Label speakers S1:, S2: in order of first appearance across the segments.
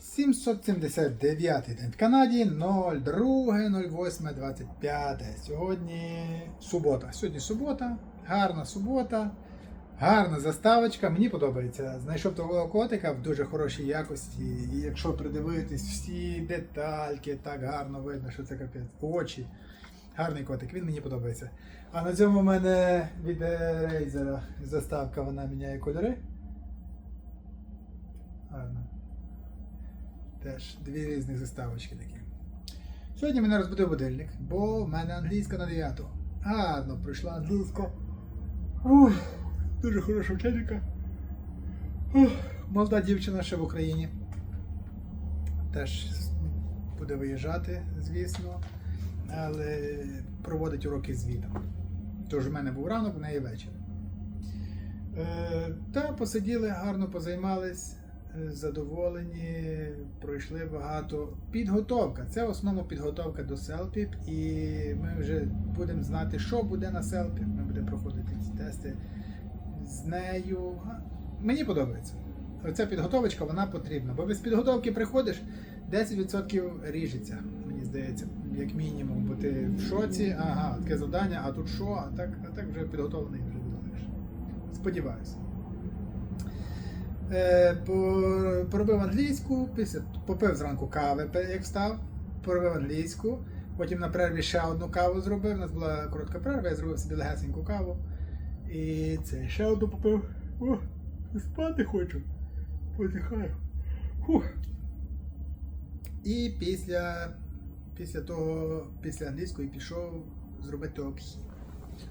S1: 779 день в Канаді 02.08.25. Сьогодні субота. Сьогодні субота, гарна субота, гарна заставочка. Мені подобається. Знайшов того котика в дуже хорошій якості. І якщо придивитись всі детальки, так гарно видно, що це капець. Очі. Гарний котик, він мені подобається. А на цьому в мене від Razer заставка, вона міняє кольори. Гарно. Теж дві різних заставочки такі. Сьогодні мене розбудив будильник, бо в мене англійська на 9. Гарно пройшла англійська. Дуже хороша вчителька. Молода дівчина ще в Україні. Теж буде виїжджати, звісно, але проводить уроки звітом. Тож у мене був ранок, в неї вечір. Е, та посиділи, гарно позаймались, задоволені, пройшли багато. Підготовка. Це в основному підготовка до селпіп, і ми вже будемо знати, що буде на селпіп. Ми будемо проходити ці тести з нею. Мені подобається. Оця підготовочка вона потрібна. Бо без підготовки приходиш, 10% ріжеться, мені здається, як мінімум, бо ти в шоці, ага, таке завдання, а тут що, а так, а так вже підготовлений вже буде. Сподіваюся. Е, поробив англійську, після попив зранку кави, як встав, поробив англійську, потім на перерві ще одну каву зробив. У нас була коротка перерва, я зробив собі легесеньку каву. І це ще одну попив. О, спати хочу. Подихаю. І після, після того, після англійської пішов зробити обхід.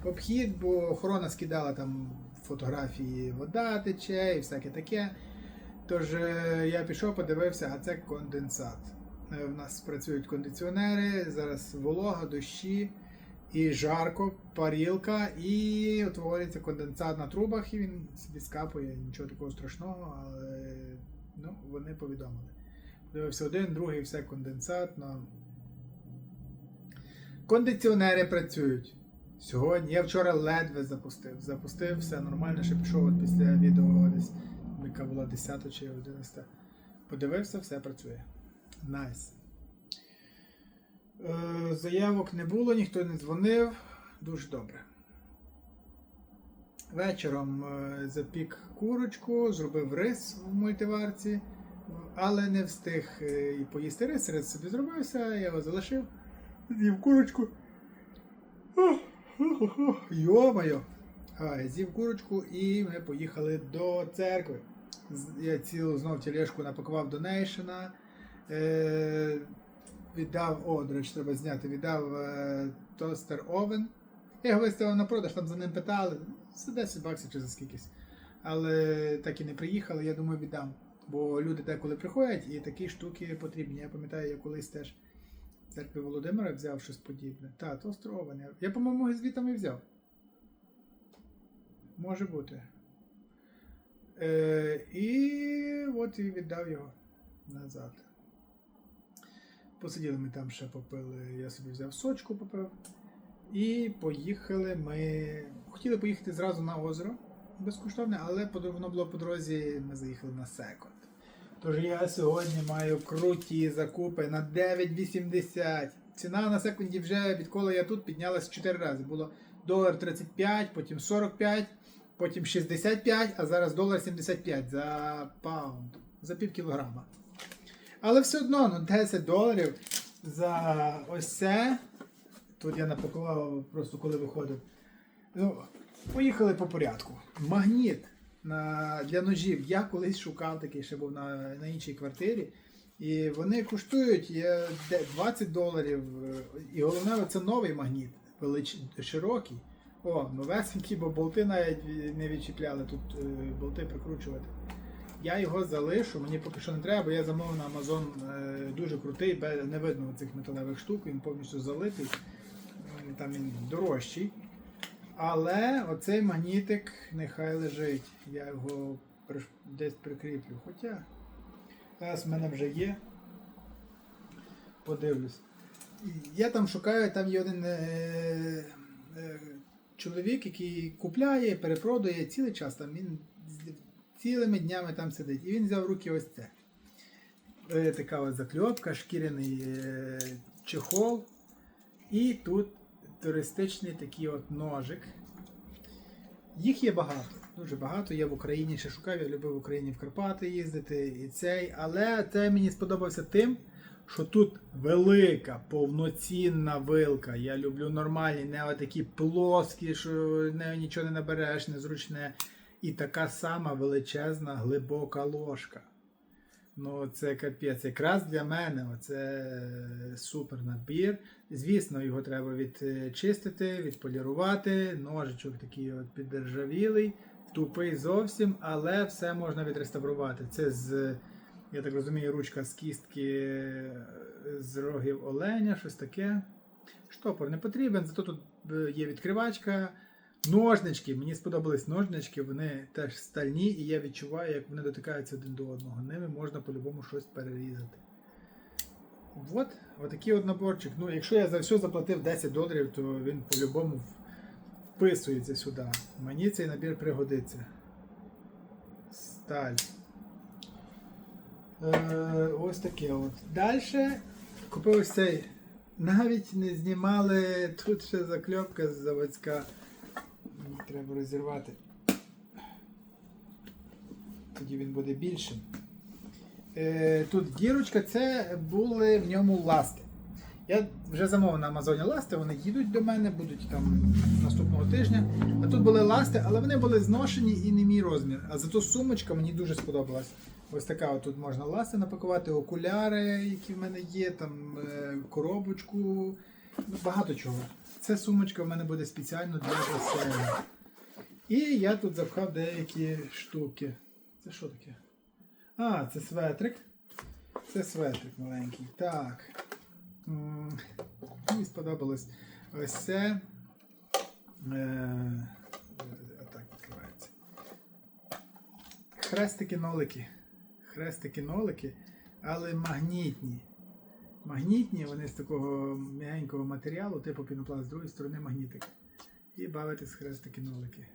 S1: Обхід, бо охорона скидала там фотографії, вода тече і всяке таке. Тож е, я пішов, подивився, а це конденсат. Е, В нас працюють кондиціонери, зараз волога, дощі і жарко, парілка, і утворюється конденсат на трубах, і він собі скапує, нічого такого страшного, але ну, вони повідомили. Подивився один, другий, все конденсат. Но... Кондиціонери працюють. Сьогодні я вчора ледве запустив. Запустив, все нормально, ще пішов от після відео десь, яка була 10 чи 11. Подивився, все працює. Найс. Е, заявок не було, ніхто не дзвонив. Дуже добре. Вечором е, запік курочку, зробив рис в мультиварці, але не встиг е, поїсти рис. Рис собі зробився, я його залишив. З'їв курочку. Йо-моє! З'їв курочку і ми поїхали до церкви. Я цілу знов тележку напакував до Нейшена. Е, віддав, о, до речі, треба зняти, віддав е, тостер овен. Я його виставив на продаж, там за ним питали, за 10 баксів чи за скількись. Але так і не приїхали, я думаю, віддам. Бо люди деколи приходять і такі штуки потрібні. Я пам'ятаю, я колись теж в церкві Володимира взяв щось подібне. Та, тостер овен. Я, по-моєму, звітом і взяв. Може бути. Е, і от і віддав його назад. Посиділи ми там ще попили, я собі взяв сочку попив. І поїхали ми. Хотіли поїхати зразу на озеро безкоштовне, але воно було по дорозі, ми заїхали на секонд. Тож я сьогодні маю круті закупи на 9,80. Ціна на секунді вже відколи я тут піднялась 4 рази. Було долар 35, потім 45, потім 65, а зараз долар 75 за паунд, за пів кілограма. Але все одно, ну 10 доларів за ось це. Тут я напакував просто коли виходив. Ну, поїхали по порядку. Магніт на, для ножів. Я колись шукав такий, ще був на, на іншій квартирі. І вони коштують 20 доларів. І головне, це новий магніт, велич, широкий. О, новесенький, бо болти навіть не відчіпляли тут е, болти прикручувати. Я його залишу, мені поки що не треба, бо я замовив на Amazon е, дуже крутий, не видно цих металевих штук, він повністю залитий. Там він дорожчий. Але оцей магнітик нехай лежить. Я його десь прикріплю. Хоча зараз в мене вже є. Подивлюсь. Я там шукаю, там є один е, е, чоловік, який купляє, перепродає цілий час. Там він цілими днями там сидить. І він взяв в руки ось це. е, така от закльопка, шкіряний е, чехол. І тут туристичний такий от ножик. Їх є багато, дуже багато. Я в Україні ще шукав, я любив в Україні в Карпати їздити і цей. Але це мені сподобався тим, що тут велика, повноцінна вилка. Я люблю нормальні, не такі плоскі, що не, нічого не набереш, незручне. І така сама величезна глибока ложка. Ну, це капець. Якраз для мене це супер набір. Звісно, його треба відчистити, відполірувати. Ножичок такий от піддержавілий, тупий зовсім, але все можна відреставрувати. Це з, я так розумію, ручка з кістки е, з рогів оленя, щось таке. Штопор не потрібен, зато тут е, є відкривачка. Ножнички, мені сподобались ножнички, вони теж стальні, і я відчуваю, як вони дотикаються один до одного. Ними можна по-любому щось перерізати. От, отакий от наборчик. Ну, якщо я за все заплатив 10 доларів, то він по-любому вписується сюди. Мені цей набір пригодиться. Сталь. Е, ось таке от. Далі купив ось цей. Навіть не знімали тут ще закльопка заводська. Треба розірвати. Тоді він буде більшим. Е, тут дірочка, це були в ньому ласти. Я вже замовив на Амазоні ласти, вони їдуть до мене, будуть там наступного тижня. А тут були ласти, але вони були зношені і не мій розмір. А зато сумочка мені дуже сподобалась. Ось така от тут можна ласти напакувати, окуляри, які в мене є, там е, коробочку, ну, багато чого. Це сумочка в мене буде спеціально для басейну. І я тут запхав деякі штуки. Це що таке? А, це светрик. Це светрик маленький. Так. Мені сподобалось ось це. Е, так відкривається. Хрестики-нолики. Хрестики-нолики, але магнітні. Магнітні, вони з такого м'ягенького матеріалу, типу пінопласт, з другої сторони магнітик. І бавитись хрестики-нолики.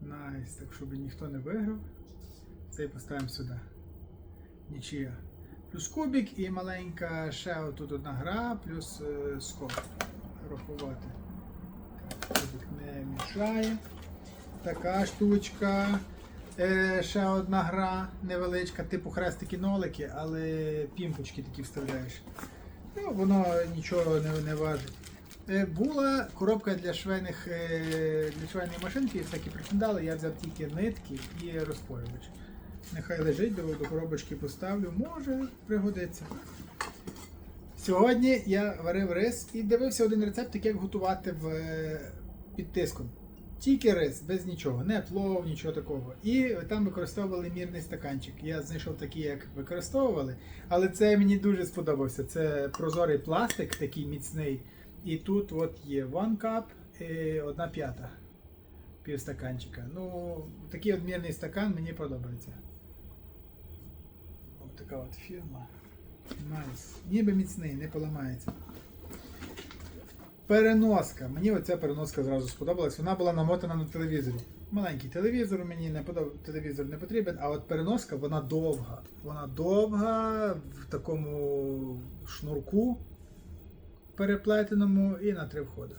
S1: Найс, так щоб ніхто не виграв. Цей поставимо сюди. Нічия. Плюс кубик і маленька ще отут одна гра, плюс е, скоп. Рахувати. Так, кубик не мішає. Така штучка. Е, ще одна гра невеличка, типу хрестики-нолики, але пімпочки такі вставляєш. Ну, воно нічого не, не важить. Е, була коробка для швейних е, для швейної машинки, всякі причиндали, я взяв тільки нитки і розпорювач. Нехай лежить, до, до коробочки поставлю, може пригодиться. Сьогодні я варив рис і дивився один рецепт, як готувати в, під тиском. Тільки рис, без нічого, не плов, нічого такого. І там використовували мірний стаканчик. Я знайшов такий, як використовували, але це мені дуже сподобався. Це прозорий пластик, такий міцний. І тут от є one cup і одна п'ята пів стаканчика. Ну, такий от мірний стакан мені подобається. Ось така от фірма. Найс. Ніби міцний, не поламається. Переноска. Мені оця переноска зразу сподобалась. Вона була намотана на телевізорі. Маленький телевізор мені не подоб... телевізор не потрібен, а от переноска вона довга. Вона довга в такому шнурку переплетеному і на три входи.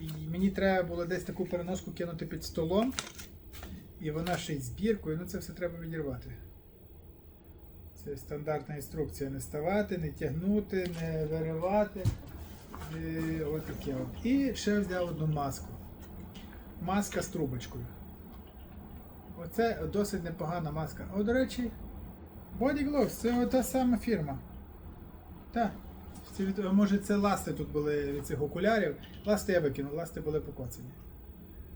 S1: І мені треба було десь таку переноску кинути під столом. І вона ще й збіркою, ну це все треба відірвати. Це стандартна інструкція. Не ставати, не тягнути, не виривати. І от таке. І ще взяв одну маску. Маска з трубочкою. Оце досить непогана маска. О, до речі, Body Gloves це та сама фірма. Так. Може це ласти тут були від цих окулярів. Ласти я викинув, ласти були покоцані.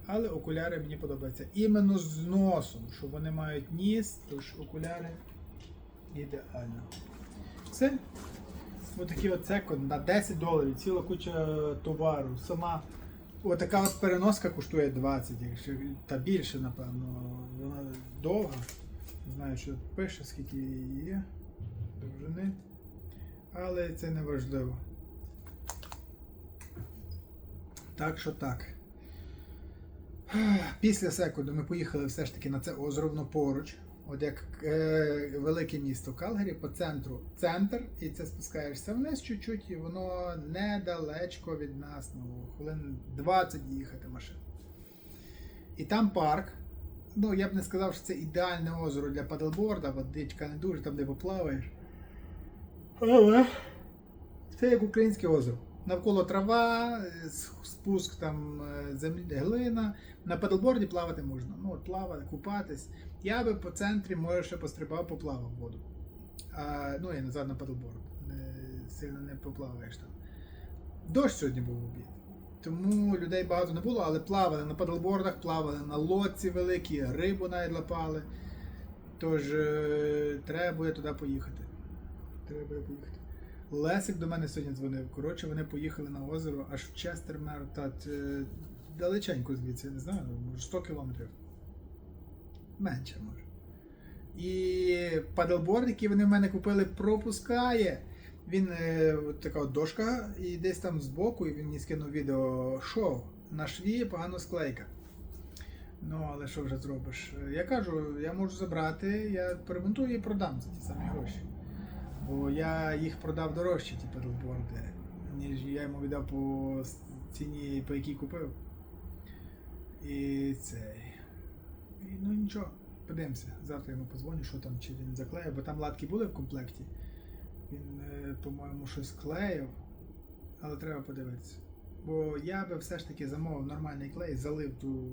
S1: Але окуляри мені подобаються. Іменно з носом, що вони мають ніс, тож окуляри ідеально. Все. Отакий от секонд на 10 доларів, ціла куча товару. Сама отака от переноска коштує 20, якщо та більше, напевно. Вона довга. Не знаю, що пише, скільки її є. Довжини. Але це не важливо. Так що так. Після секунду ми поїхали все ж таки на це озеро поруч. От як е, велике місто Калгарі, по центру центр, і це спускаєшся вниз чуть-чуть, і воно недалечко від нас, ну, хвилин 20 їхати машин. І там парк. Ну, я б не сказав, що це ідеальне озеро для падлборда, водичка не дуже, там де поплаваєш. Але це як українське озеро. Навколо трава, е, спуск там е, землі, глина. На падлборді плавати можна. Ну, от плавати, купатись. Я би по центрі, може, ще пострибав, поплавав воду. А, ну і назад на падлборд. Сильно не поплаваєш там. Дощ сьогодні був обід. Тому людей багато не було, але плавали на падлбордах, плавали на лодці великій, рибу навіть лапали. Тож е, треба буде туди поїхати. Треба буде поїхати. Лесик до мене сьогодні дзвонив. Коротше, вони поїхали на озеро аж в Честермер, та е, далеченько звідси, я не знаю, може 100 кілометрів. Менше може. І падлборд, який вони в мене купили, пропускає. Він е, от така от дошка, і десь там збоку, і він мені скинув відео шов. На шві погано склейка. Ну, але що вже зробиш? Я кажу, я можу забрати, я перемонтую і продам за ті самі гроші. Бо я їх продав дорожче, ті педалборди, ніж я йому віддав по ціні, по якій купив. І цей. І, ну нічого, подивимося. Завтра йому позвоню, що там, чи він заклеїв, бо там латки були в комплекті. Він, е, по-моєму, щось клеїв, але треба подивитися. Бо я би все ж таки замовив нормальний клей, залив ту,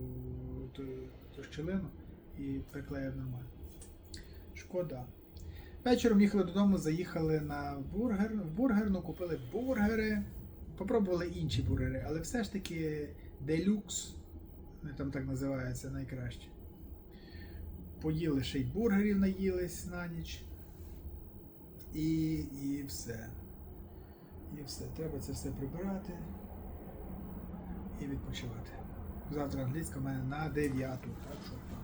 S1: ту, ту щілину і приклеїв нормально. Шкода. Вечором їхали додому, заїхали на бургер, в бургерну, купили бургери, попробували інші бургери, але все ж таки делюкс, там так називаються, найкраще. Поїли ще й бургерів, наїлись на ніч. І, і все. І все. Треба це все прибирати і відпочивати. Завтра англійська в мене на 9. Так що